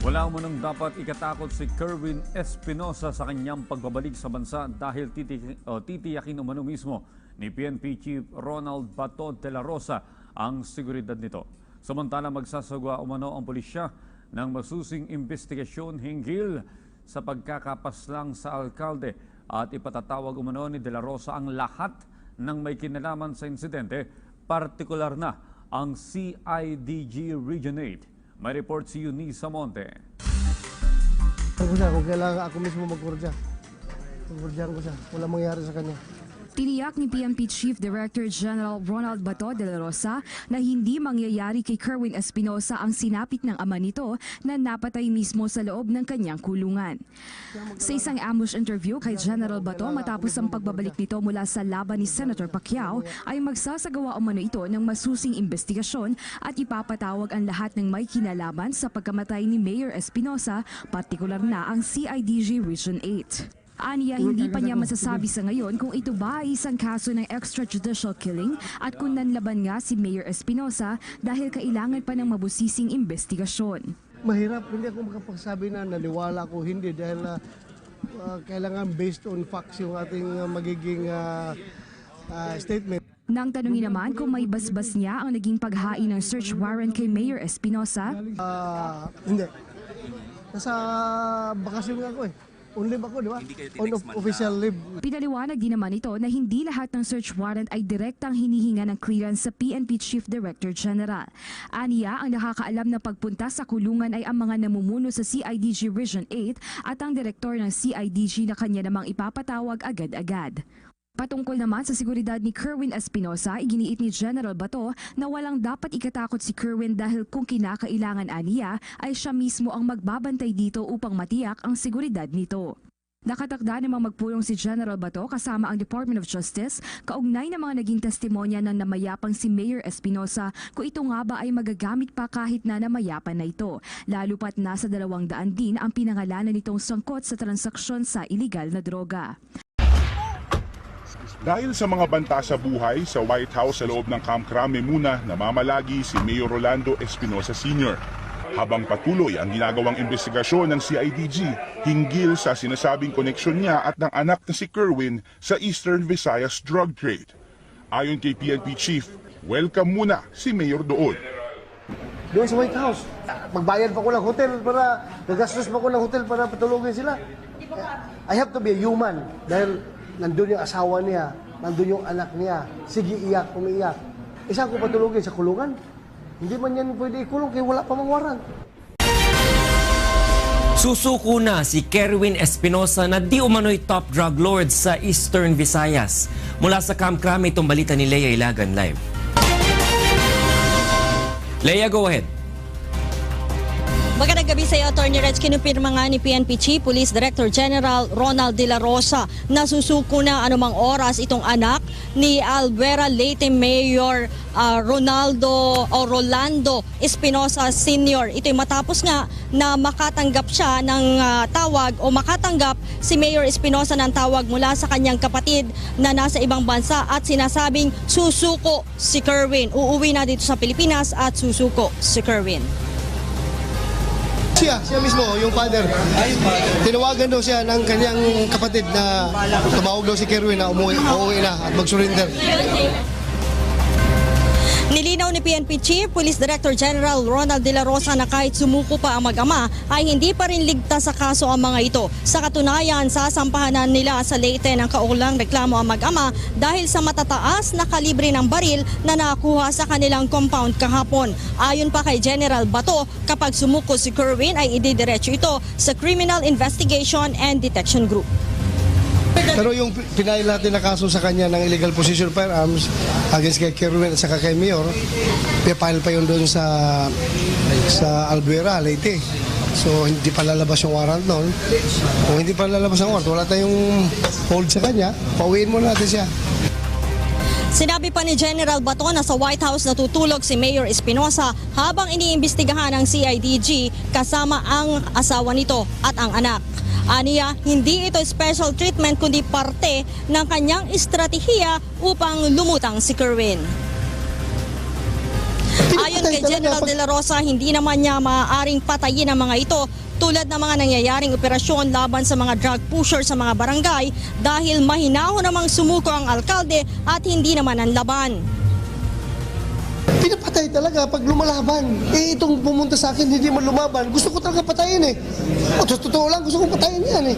Wala umanong dapat ikatakot si Kerwin Espinosa sa kanyang pagbabalik sa bansa dahil titi- o, titiyakin umano mismo ni PNP Chief Ronald Bato de la Rosa ang seguridad nito. Samantala magsasagawa umano ang pulisya ng masusing investigasyon hinggil sa pagkakapaslang sa alkalde at ipatatawag umano ni de la Rosa ang lahat ng may kinalaman sa insidente, partikular na ang CIDG Region 8. May report si Eunice Monte. Ko siya, kung kailangan ako mismo magkurdya. Magkurdyan ko siya. Wala mangyari sa kanya. Tiniyak ni PNP Chief Director General Ronald Bato de la Rosa na hindi mangyayari kay Kerwin Espinosa ang sinapit ng ama nito na napatay mismo sa loob ng kanyang kulungan. Sa isang ambush interview kay General Bato matapos ang pagbabalik nito mula sa laban ni Senator Pacquiao ay magsasagawa umano ito ng masusing investigasyon at ipapatawag ang lahat ng may kinalaman sa pagkamatay ni Mayor Espinosa, partikular na ang CIDG Region 8. Aniya, hindi pa niya masasabi sa ngayon kung ito ba ay isang kaso ng extrajudicial killing at kung nanlaban nga si Mayor Espinosa dahil kailangan pa ng mabusising investigasyon. Mahirap, hindi ako makapagsabi na naniwala ko hindi dahil ah, ah, kailangan based on facts yung ating ah, magiging ah, ah, statement. Nang tanungin naman kung may basbas niya ang naging paghain ng search warrant kay Mayor Espinosa, Ah, hindi. Nasa bakasyon nga ako eh. On leave ako, di ba? On of- official leave. pinaliwanag din naman ito na hindi lahat ng search warrant ay direktang hinihinga ng clearance sa PNP Chief Director General. Aniya, ang nakakaalam na pagpunta sa kulungan ay ang mga namumuno sa CIDG Region 8 at ang direktor ng CIDG na kanya namang ipapatawag agad-agad. Patungkol naman sa seguridad ni Kerwin Espinosa, iginiit ni General Bato na walang dapat ikatakot si Kerwin dahil kung kinakailangan aniya ay siya mismo ang magbabantay dito upang matiyak ang seguridad nito. Nakatakda namang magpulong si General Bato kasama ang Department of Justice kaugnay ng mga naging testimonya ng namayapang si Mayor Espinosa kung ito nga ba ay magagamit pa kahit na namayapan na ito. Lalo pat nasa dalawang daan din ang pinangalanan nitong sangkot sa transaksyon sa iligal na droga. Dahil sa mga banta sa buhay sa White House sa loob ng Camp Crame muna namamalagi si Mayor Rolando Espinosa Sr. Habang patuloy ang ginagawang investigasyon ng CIDG hinggil sa sinasabing koneksyon niya at ng anak na si Kerwin sa Eastern Visayas drug trade. Ayon kay PNP Chief, welcome muna si Mayor doon. Doon sa White House. Magbayad pa ko ng hotel para, nagastos pa ko ng hotel para patulogin sila. I have to be a human dahil nandun yung asawa niya, nandun yung anak niya. Sige, iyak, umiiyak. Isa ko patulogin sa kulungan. Hindi man yan pwede ikulong kaya wala pa mang warrant. Susuko na si Kerwin Espinosa na di umano'y top drug lord sa Eastern Visayas. Mula sa Camp Crame, itong balita ni Leia Ilagan live. Leia, go ahead. Magandang gabi sa iyo, Attorney Reg. Kinupirma nga ni PNP Chief Police Director General Ronald De La Rosa na susuko na anumang oras itong anak ni Alvera Leyte Mayor ah, Ronaldo o Rolando Espinosa Sr. Ito'y matapos nga na makatanggap siya ng ah, tawag o makatanggap si Mayor Espinosa ng tawag mula sa kanyang kapatid na nasa ibang bansa at sinasabing susuko si Kerwin. Uuwi na dito sa Pilipinas at susuko si Kerwin. Siya, siya mismo, yung father. Tinawagan daw siya ng kanyang kapatid na tumawag daw si Kerwin na umuwi, umuwi na at mag-surrender. Nilinaw ni PNP Chief Police Director General Ronald De La Rosa na kahit sumuko pa ang mag-ama ay hindi pa rin ligtas sa kaso ang mga ito. Sa katunayan, sasampahanan nila sa Leyte ng kaulang reklamo ang mag-ama dahil sa matataas na kalibre ng baril na nakuha sa kanilang compound kahapon. Ayon pa kay General Bato, kapag sumuko si Kerwin ay ididiretso ito sa Criminal Investigation and Detection Group. Pero yung pinail natin na kaso sa kanya ng illegal possession firearms against kay Kerwin at saka kay Mayor, pipile pa yun doon sa sa Albuera, Leyte. So hindi pa lalabas yung warrant noon. Kung hindi pa lalabas ang warrant, wala tayong hold sa kanya, pauwiin mo natin siya. Sinabi pa ni General Bato na sa White House natutulog si Mayor Espinosa habang iniimbestigahan ng CIDG kasama ang asawa nito at ang anak. Aniya, hindi ito special treatment kundi parte ng kanyang estratehiya upang lumutang si Kerwin. Ayon kay General De La Rosa, hindi naman niya maaaring patayin ang mga ito tulad ng mga nangyayaring operasyon laban sa mga drug pusher sa mga barangay dahil mahinaho namang sumuko ang alkalde at hindi naman ang laban. Pinapatay talaga pag lumalaban. Eh, itong pumunta sa akin, hindi man lumaban. Gusto ko talaga patayin eh. O, to- totoo lang, gusto kong patayin yan eh.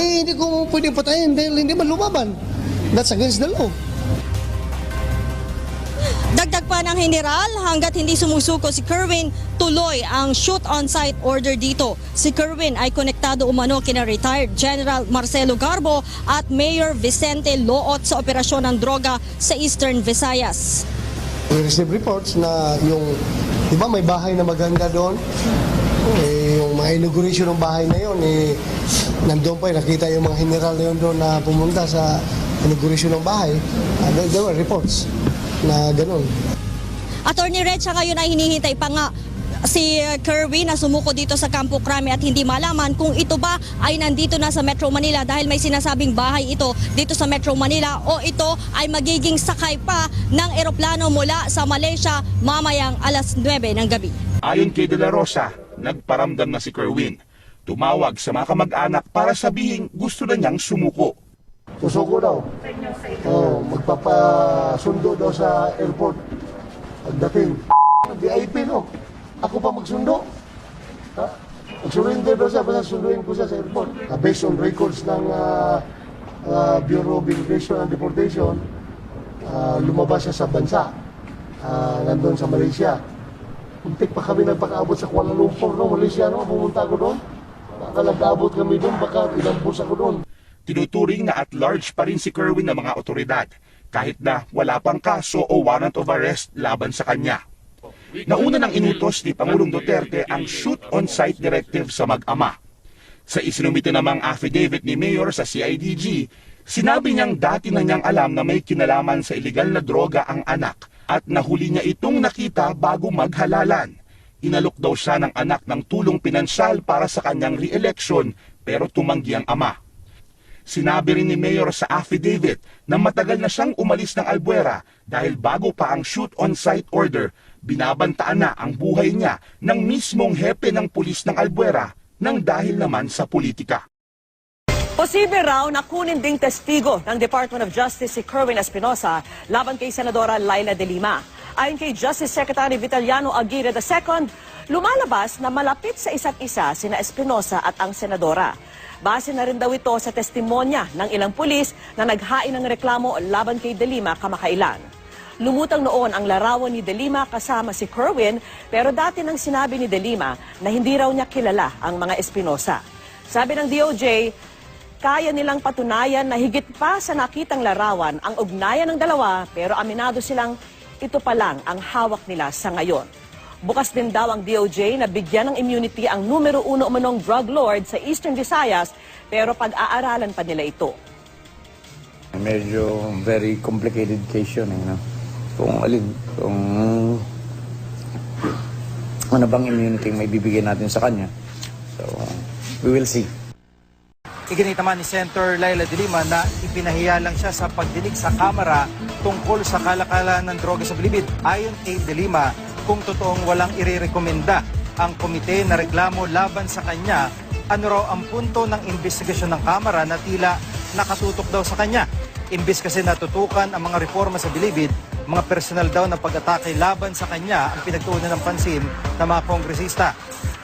Eh, hindi ko pwedeng patayin dahil hindi man lumaban. That's against the law. Dagdag pa ng general, hanggat hindi sumusuko si Kerwin, tuloy ang shoot-on-site order dito. Si Kerwin ay konektado umano kina retired General Marcelo Garbo at Mayor Vicente Loot sa operasyon ng droga sa Eastern Visayas. We receive reports na yung, di ba may bahay na maganda doon? Eh, yung mga inauguration ng bahay na yun, eh, nandun pa, eh, nakita yung mga general na yun doon na pumunta sa inauguration ng bahay. Uh, there, there were reports na ganun. Attorney Red, siya ngayon ay hinihintay pa nga si uh, Kerwin na sumuko dito sa Campo Crame at hindi malaman kung ito ba ay nandito na sa Metro Manila dahil may sinasabing bahay ito dito sa Metro Manila o ito ay magiging sakay pa ng eroplano mula sa Malaysia mamayang alas 9 ng gabi. Ayon kay De La Rosa, nagparamdam na si Kerwin. Tumawag sa mga kamag-anak para sabihin gusto na niyang sumuko. Susuko daw. Oh, magpapasundo daw sa airport. Pagdating. VIP no. Ako pa magsundo. Ha? Mag-surrender daw siya, basta sunduin ko siya sa airport. Uh, based on records ng ah, ah, Bureau of Immigration and Deportation, ah, lumabas siya sa bansa. Ah, nandun sa Malaysia. Muntik pa kami nagpakaabot sa Kuala Lumpur, no? Malaysia, no? Pumunta ako doon. Baka nag-abot kami doon, baka ilang bus ako doon. Tinuturing na at large pa rin si Kerwin ng mga otoridad kahit na wala pang kaso o warrant of arrest laban sa kanya. Nauna nang inutos ni Pangulong Duterte ang shoot-on-site directive sa mag-ama. Sa isinumite namang affidavit ni Mayor sa CIDG, sinabi niyang dati na niyang alam na may kinalaman sa illegal na droga ang anak at nahuli niya itong nakita bago maghalalan. Inalok daw siya ng anak ng tulong pinansyal para sa kanyang re-election pero tumanggi ang ama. Sinabi rin ni Mayor sa affidavit na matagal na siyang umalis ng Albuera dahil bago pa ang shoot-on-site order, binabantaan na ang buhay niya ng mismong hepe ng pulis ng Albuera nang dahil naman sa politika. Posible raw na kunin ding testigo ng Department of Justice si Kerwin Espinosa laban kay Senadora Laila de Lima. Ayon kay Justice Secretary Vitaliano Aguirre II, lumalabas na malapit sa isa't isa sina Espinosa at ang senadora. Base na rin daw ito sa testimonya ng ilang pulis na naghain ng reklamo laban kay de Lima kamakailan. Lumutang noon ang larawan ni De Lima kasama si Kerwin pero dati nang sinabi ni De Lima na hindi raw niya kilala ang mga Espinosa. Sabi ng DOJ, kaya nilang patunayan na higit pa sa nakitang larawan ang ugnayan ng dalawa pero aminado silang ito pa lang ang hawak nila sa ngayon. Bukas din daw ang DOJ na bigyan ng immunity ang numero uno umanong drug lord sa Eastern Visayas pero pag-aaralan pa nila ito. Medyo very complicated case yun eh, no? Kung alin, kung ano bang immunity may bibigyan natin sa kanya. So, we will see. Iginit naman ni Senator Laila de Lima na ipinahiya lang siya sa pagdinig sa Kamara tungkol sa kalakalan ng droga sa bilibid. Ayon kay de Lima, kung totoong walang irerekomenda ang komite na reklamo laban sa kanya, ano raw ang punto ng investigasyon ng Kamara na tila nakatutok daw sa kanya. Imbis kasi natutukan ang mga reforma sa bilibid, mga personal daw na pag-atake laban sa kanya ang pinagtuunan ng pansin ng mga kongresista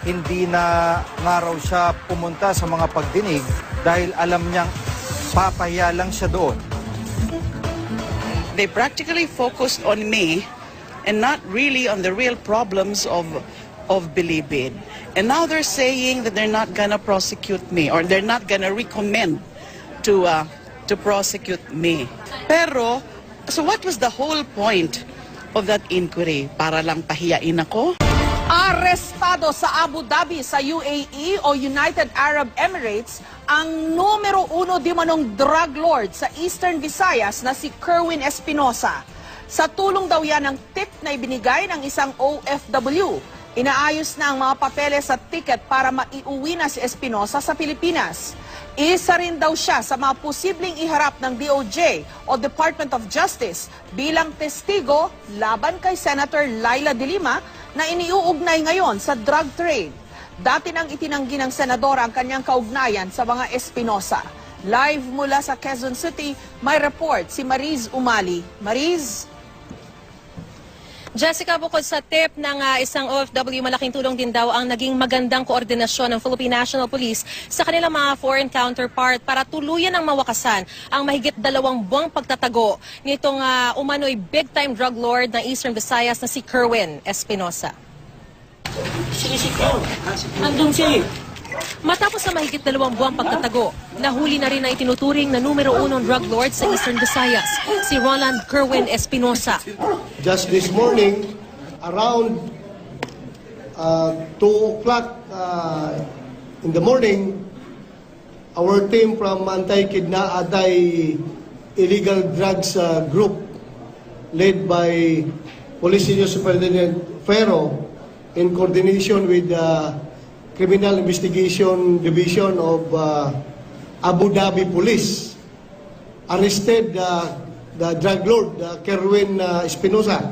hindi na nga raw siya pumunta sa mga pagdinig dahil alam niyang papahiya lang siya doon. they practically focused on me and not really on the real problems of of Bilibid. And now they're saying that they're not gonna prosecute me or they're not gonna recommend to uh, to prosecute me. Pero so what was the whole point of that inquiry? Para lang pahiyain ako? Arestado sa Abu Dhabi sa UAE o United Arab Emirates ang numero uno di manong drug lord sa Eastern Visayas na si Kerwin Espinosa. Sa tulong daw yan ng tip na ibinigay ng isang OFW, Inaayos na ang mga papeles at ticket para maiuwi na si Espinosa sa Pilipinas. Isa rin daw siya sa mga posibleng iharap ng DOJ o Department of Justice bilang testigo laban kay Senator Laila De Lima na iniuugnay ngayon sa drug trade. Dati nang itinanggi ng senadora ang kanyang kaugnayan sa mga Espinosa. Live mula sa Quezon City, may report si Mariz Umali. Mariz? Jessica, bukod sa tip ng ah, isang OFW, malaking tulong din daw ang naging magandang koordinasyon ng Philippine National Police sa kanilang mga foreign counterpart para tuluyan ang mawakasan ang mahigit dalawang buwang pagtatago nitong ah, umano'y big-time drug lord ng Eastern Visayas na si Kerwin Espinosa. Andun siya eh. Matapos ang mahigit dalawang buwang pagtatago, nahuli na rin ang itinuturing na numero unong drug lord sa Eastern Visayas, si Roland Kerwin Espinosa. Just this morning, around uh, 2 o'clock uh, in the morning, our team from Anti-Kidna Anti-Illegal Drugs uh, Group, led by Police Superintendent Ferro, in coordination with the Criminal Investigation Division of uh, Abu Dhabi Police, arrested uh, the drug lord, uh, Kerwin uh, Espinosa.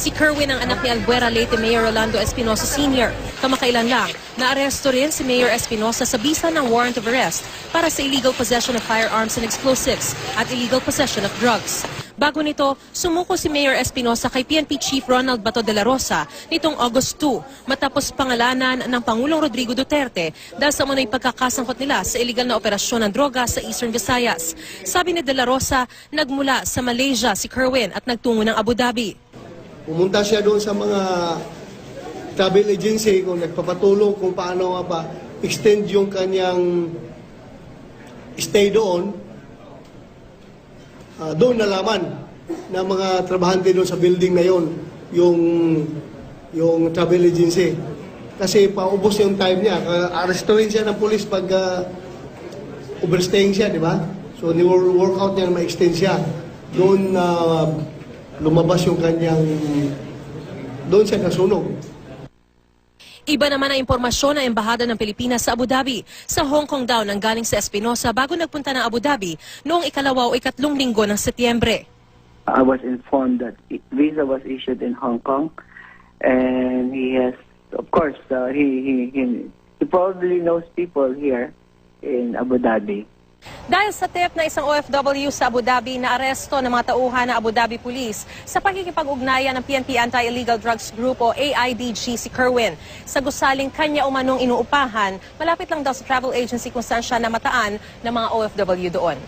Si Kerwin ang anak ni Albuera Leyte Mayor Rolando Espinosa Sr. Kamakailan lang, naaresto rin si Mayor Espinosa sa bisa ng warrant of arrest para sa illegal possession of firearms and explosives at illegal possession of drugs. Bago nito, sumuko si Mayor Espinosa kay PNP Chief Ronald Bato de la Rosa nitong August 2 matapos pangalanan ng Pangulong Rodrigo Duterte dahil sa munay pagkakasangkot nila sa illegal na operasyon ng droga sa Eastern Visayas. Sabi ni de la Rosa, nagmula sa Malaysia si Kerwin at nagtungo ng Abu Dhabi. Pumunta siya doon sa mga travel agency kung nagpapatulong kung paano nga ba extend yung kanyang stay doon. Ah, doon nalaman ng mga trabahante doon sa building na yon yung yung travel agency. Kasi paubos yung time niya. Aresto rin siya ng police pag ah, overstaying siya, di ba? So, ni-work out niya na ma-extend siya. Doon na lumabas yung kanyang, doon siya nasunog. Iba naman ang impormasyon ng Embahada ng Pilipinas sa Abu Dhabi. Sa Hong Kong daw nang galing sa Espinosa bago nagpunta ng Abu Dhabi noong ikalawa o ikatlong linggo ng Setyembre. I was informed that visa was issued in Hong Kong, and he has, of course, uh, he, he he he probably knows people here in Abu Dhabi. Dahil sa tip na isang OFW sa Abu Dhabi na aresto ng mga tauhan ng Abu Dhabi Police sa pakikipag-ugnayan ng PNP Anti-Illegal Drugs Group o AIDG si Kerwin. Sa gusaling kanya umanong inuupahan, malapit lang daw sa travel agency kung saan siya namataan ng mga OFW doon.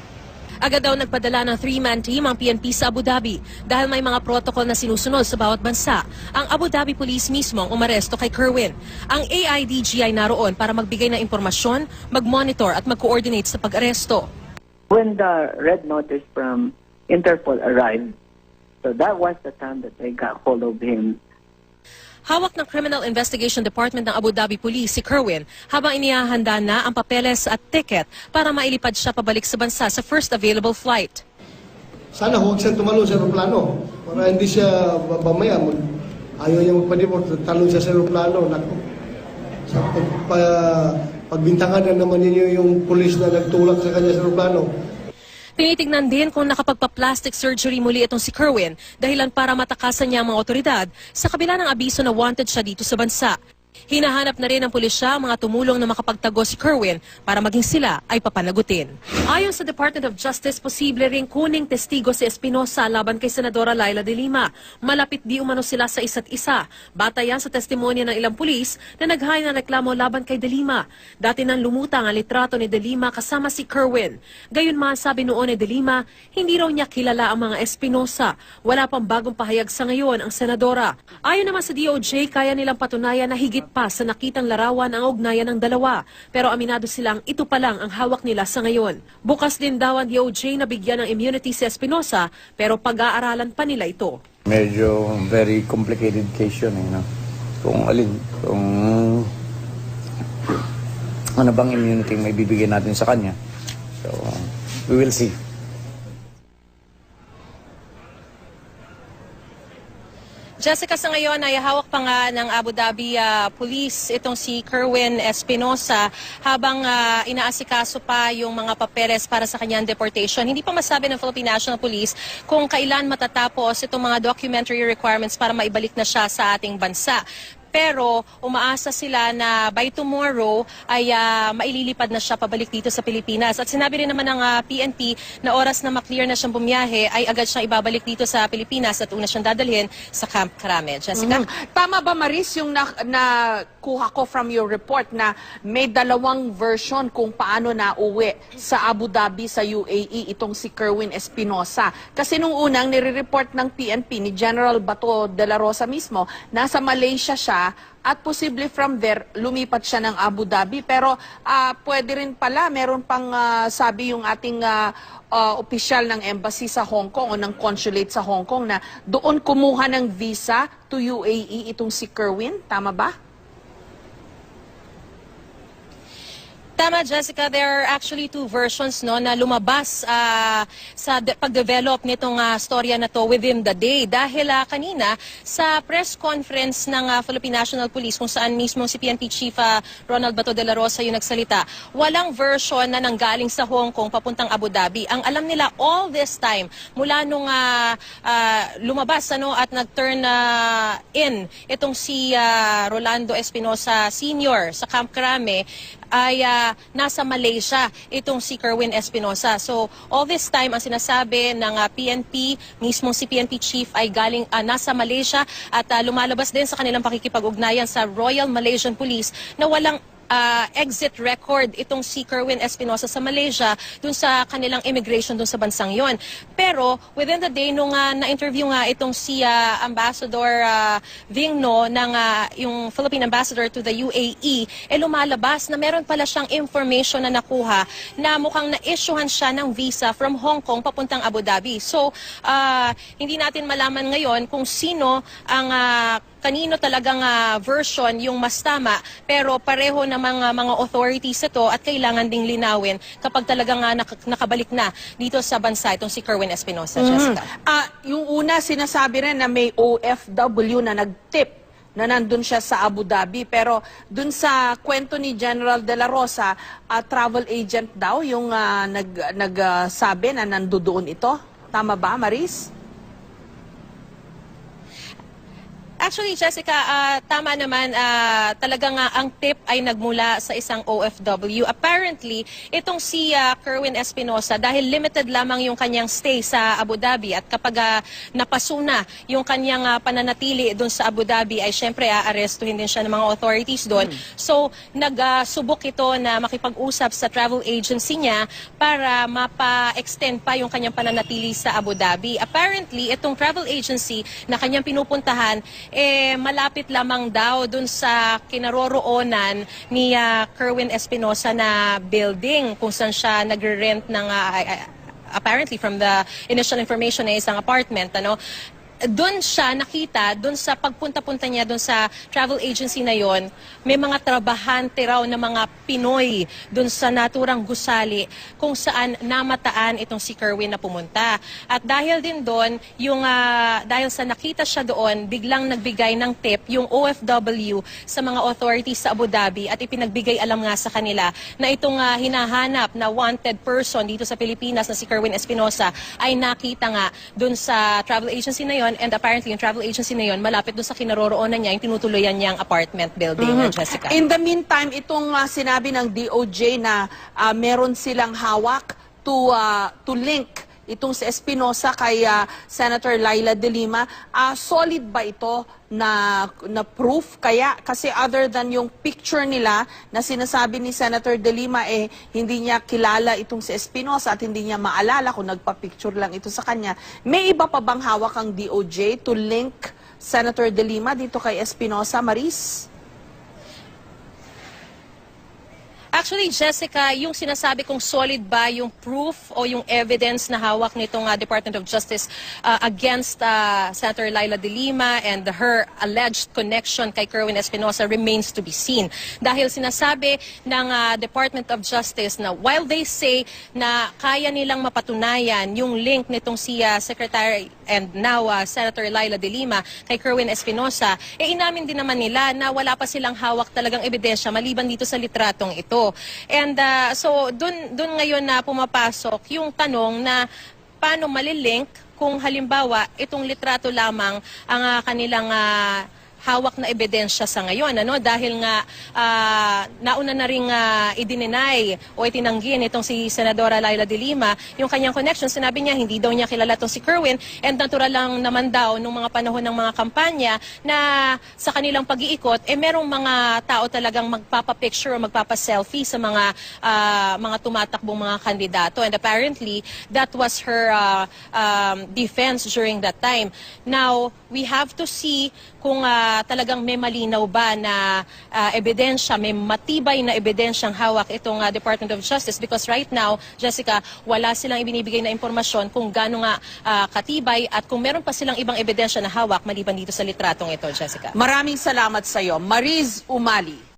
Agad daw nagpadala ng three-man team ang PNP sa Abu Dhabi dahil may mga protocol na sinusunod sa bawat bansa. Ang Abu Dhabi Police mismo ang umaresto kay Kerwin. Ang AIDG ay naroon para magbigay ng impormasyon, mag-monitor at mag-coordinate sa pag-aresto. When the red notice from Interpol arrived, so that was the time that they got hold of him Hawak ng Criminal Investigation Department ng Abu Dhabi Police si Kerwin habang inihahanda na ang papeles at ticket para mailipad siya pabalik sa bansa sa first available flight. Sana huwag siyang tumalon sa aeroplano para hindi siya mamaya ayaw niya magpa-deport, talon siya sa aeroplano. Naku. Sa pagbintangan na naman ninyo yung pulis na nagtulak sa kanya sa aeroplano. Tinitignan din kung nakapagpa-plastic surgery muli itong si Kerwin dahilan para matakasan niya ang mga otoridad sa kabila ng abiso na wanted siya dito sa bansa. Hinahanap na rin ng pulisya mga tumulong na makapagtago si Kerwin para maging sila ay papanagutin. Ayon sa Department of Justice, posible ring kuning testigo si Espinosa laban kay Senadora Laila de Lima. Malapit di umano sila sa isa't isa. Batayan sa testimonya ng ilang pulis na naghain ng reklamo laban kay de Lima. Dati nang lumutang ang litrato ni de Lima kasama si Kerwin. Gayunman sabi noon ni de Lima, hindi raw niya kilala ang mga Espinosa. Wala pang bagong pahayag sa ngayon ang senadora. Ayon naman sa DOJ, kaya nilang patunayan na higit pa sa nakitang larawan ang ugnayan ng dalawa. Pero aminado silang ito pa lang ang hawak nila sa ngayon. Bukas din daw ang DOJ na bigyan ng immunity si Espinosa pero pag-aaralan pa nila ito. Medyo very complicated case yun, eh, no? Kung alin, kung ano bang immunity may bibigyan natin sa kanya. So, we will see. Jessica, sa ngayon ay hawak pa nga ng Abu Dhabi ah, Police itong si Kerwin Espinosa habang ah, inaasikaso pa yung mga papeles para sa kanyang deportation. Hindi pa masabi ng Philippine National Police kung kailan matatapos itong mga documentary requirements para maibalik na siya sa ating bansa. Pero umaasa sila na by tomorrow ay ah, maililipad na siya pabalik dito sa Pilipinas. At sinabi rin naman ng ah, PNP na oras na maklear na siyang bumiyahe ay agad siyang ibabalik dito sa Pilipinas at una siyang dadalhin sa Camp Crame. Jessica? Mhm. Tama ba Maris yung na, nakuha ko from your report na may dalawang version kung paano na uwi sa Abu Dhabi sa UAE itong si Kerwin Espinosa. Kasi nung unang nire-report ng PNP ni General Bato de la Rosa mismo, nasa Malaysia siya at posible from there lumipat siya ng Abu Dhabi pero ah, pwede rin pala meron pang ah, sabi yung ating ah, ah, opisyal ng embassy sa Hong Kong o ng consulate sa Hong Kong na doon kumuha ng visa to UAE itong si Kerwin tama ba? Tama, Jessica. There are actually two versions no, na lumabas ah, sa de- pag-develop nitong ah, storya na to within the day. Dahil ah, kanina, sa press conference ng ah, Philippine National Police, kung saan mismo si PNP Chief ah, Ronald Bato de la Rosa yung nagsalita, walang version na nanggaling sa Hong Kong papuntang Abu Dhabi. Ang alam nila all this time, mula nung ah, ah, lumabas ano, at nag-turn ah, in itong si ah, Rolando Espinosa Sr. sa Camp Crame, ay ah, nasa Malaysia itong si Kerwin Espinosa. So all this time ang sinasabi ng ah, PNP, mismong si PNP chief ay galing ah, nasa Malaysia at ah, lumalabas din sa kanilang pakikipag-ugnayan sa Royal Malaysian Police na walang ah, exit record itong si Kerwin Espinosa sa Malaysia dun sa kanilang immigration dun sa bansang yon. Pero within the day nung ah, na-interview nga itong si ah, Ambassador ah, Vingno ng ah, yung Philippine Ambassador to the UAE, eh lumalabas na meron pala siyang information na nakuha na mukhang na-issuehan siya ng visa from Hong Kong papuntang Abu Dhabi. So, ah, hindi natin malaman ngayon kung sino ang ah, kanino talagang ah, version yung mas tama pero pareho na mga mga authorities ito at kailangan ding linawin kapag talagang ah, nak- nakabalik na dito sa bansa itong si Kerwin Espinosa, Jessica. Ah, yung una sinasabi rin na may OFW na nag-tip na nandun siya sa Abu Dhabi. Pero dun sa kwento ni General De La Rosa, ah, travel agent daw yung ah, nag, nagsabi na nandoon ito. Tama ba, Maris? Actually, Jessica, ah, tama naman, ah, talagang ah, ang tip ay nagmula sa isang OFW. Apparently, itong si ah, Kerwin Espinosa, dahil limited lamang yung kanyang stay sa Abu Dhabi at kapag ah, napasuna yung kanyang ah, pananatili doon sa Abu Dhabi, ay syempre aarestuhin din siya ng mga authorities doon. So, nagsubok ito na makipag-usap sa travel agency niya para mapa-extend pa yung kanyang pananatili sa Abu Dhabi. Apparently, itong travel agency na kanyang pinupuntahan, eh, malapit lamang daw dun sa kinaroroonan ni ah, Kerwin Espinosa na building kung saan siya nagre-rent ng ah, apparently from the initial information ay isang apartment ano doon siya nakita, doon sa pagpunta-punta niya doon sa travel agency na yon, may mga trabahante raw na mga Pinoy doon sa naturang gusali kung saan namataan itong si Kerwin na pumunta. At dahil din doon, yung, ah, dahil sa nakita siya doon, biglang nagbigay ng tip yung OFW sa mga authorities sa Abu Dhabi at ipinagbigay alam nga sa kanila na itong ah, hinahanap na wanted person dito sa Pilipinas na si Kerwin Espinosa ay nakita nga doon sa travel agency na yon and apparently yung travel agency na yon malapit doon sa kinaroroonan niya yung tinutuluyan niyang apartment building, Mhm. ah, Jessica. In the meantime, itong ah, sinabi ng DOJ na ah, meron silang hawak to ah, to link itong si Espinosa kay ah, Senator Laila De Lima, ah, solid ba ito na na proof kaya kasi other than yung picture nila na sinasabi ni Senator De Lima eh hindi niya kilala itong si Espinosa at hindi niya maalala kung nagpa-picture lang ito sa kanya. May iba pa bang hawak ang DOJ to link Senator De Lima dito kay Espinosa, Maris? Actually, Jessica, yung sinasabi kong solid ba yung proof o yung evidence na hawak nitong ah, Department of Justice ah, against ah, Senator Laila de Lima and her alleged connection kay Kerwin Espinosa remains to be seen. Dahil sinasabi ng ah, Department of Justice na while they say na kaya nilang mapatunayan yung link nitong si ah, Secretary and now ah, Senator Laila de Lima kay Kerwin Espinosa, eh inamin din naman nila na wala pa silang hawak talagang ebidensya maliban dito sa litratong ito. And ah, so dun dun ngayon na pumapasok yung tanong na paano malilink kung halimbawa itong litrato lamang ang ah, kanilang ah, hawak na ebidensya sa ngayon ano? Dahil nga ah, nauna na ring ah, idininay o itinanggi nitong si Senadora Laila de Lima yung kanyang connection. Sinabi niya hindi daw niya kilala tong si Kerwin. And natural lang naman daw nung mga panahon ng mga kampanya na sa kanilang pag-iikot eh merong mga tao talagang magpapa-picture o magpapa-selfie sa mga ah, mga tumatakbong mga kandidato. And apparently that was her ah, um, defense during that time. Now we have to see kung ah, talagang may malinaw ba na ah, ebidensya, may matibay na ebidensyang hawak itong ah, Department of Justice because right now, Jessica, wala silang ibinibigay na impormasyon kung gaano nga ah, katibay at kung meron pa silang ibang ebidensya na hawak maliban dito sa litratong ito, Jessica. Maraming salamat sa iyo, Mariz Umali.